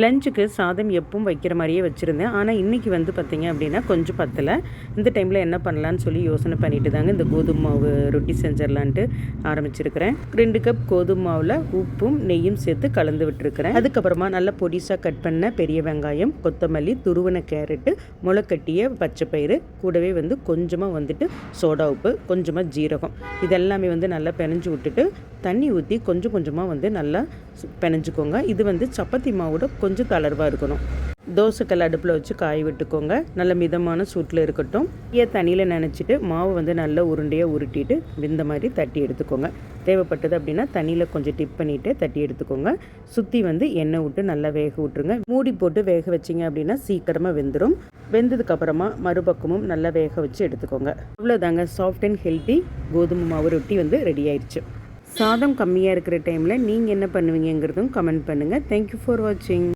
லஞ்சுக்கு சாதம் எப்பவும் வைக்கிற மாதிரியே வச்சுருந்தேன். ஆனால் இன்றைக்கி வந்து பார்த்திங்க அப்படின்னா கொஞ்சம் பத்தலை. இந்த டைமில் என்ன பண்ணலான்னு சொல்லி யோசனை பண்ணிட்டு தாங்க இந்த கோதுமை மாவு ரொட்டி செஞ்சிடலான்ட்டு ஆரம்பிச்சிருக்கிறேன். ரெண்டு கப் கோதுமை மாவில் உப்பும் நெய்யும் சேர்த்து கலந்து விட்டுருக்கிறேன். அதுக்கப்புறமா நல்லா பொடிசாக கட் பண்ண பெரிய வெங்காயம் கொத்தமல்லி துருவன கேரட்டு முளைக்கட்டிய பச்சை பயிறு கூடவே வந்து கொஞ்சமாக வந்துட்டு சோடா உப்பு கொஞ்சமாக ஜீரகம். இதெல்லாமே வந்து நல்லா பிணைஞ்சு விட்டுட்டு தண்ணி ஊற்றி கொஞ்சம் கொஞ்சமாக வந்து நல்லா சு- பிணைஞ்சுக்கோங்க இது வந்து சப்பாத்தி மாவோட கொஞ்சம் கொஞ்சம் தளர்வாக இருக்கணும். தோசைக்கல் அடுப்பில் வச்சு காய விட்டுக்கோங்க. நல்ல மிதமான சூட்டில் இருக்கட்டும். ஏன் தண்ணியில் நினச்சிட்டு மாவு வந்து நல்லா உருண்டையாக உருட்டிட்டு இந்த மாதிரி தட்டி எடுத்துக்கோங்க. தேவைப்பட்டது அப்படின்னா தண்ணியில் கொஞ்சம் டிப் பண்ணிவிட்டு தட்டி எடுத்துக்கோங்க. சுற்றி வந்து எண்ணெய் விட்டு நல்லா வேக விட்ருங்க மூடி போட்டு வேக வச்சிங்க அப்படின்னா சீக்கிரமாக வெந்துடும் வெந்ததுக்கப்புறமா மறுபக்கமும் நல்லா வேக வச்சு எடுத்துக்கோங்க. அவ்வளோதாங்க சாஃப்ட் அண்ட் ஹெல்த்தி கோதுமை மாவு ரொட்டி வந்து ரெடி ஆயிடுச்சு. சாதம் கம்மியாக இருக்கிற டைமில் நீங்கள் என்ன பண்ணுவீங்கங்கிறதும் கமெண்ட் பண்ணுங்கள் தேங்க்யூ ஃபார் வாட்சிங்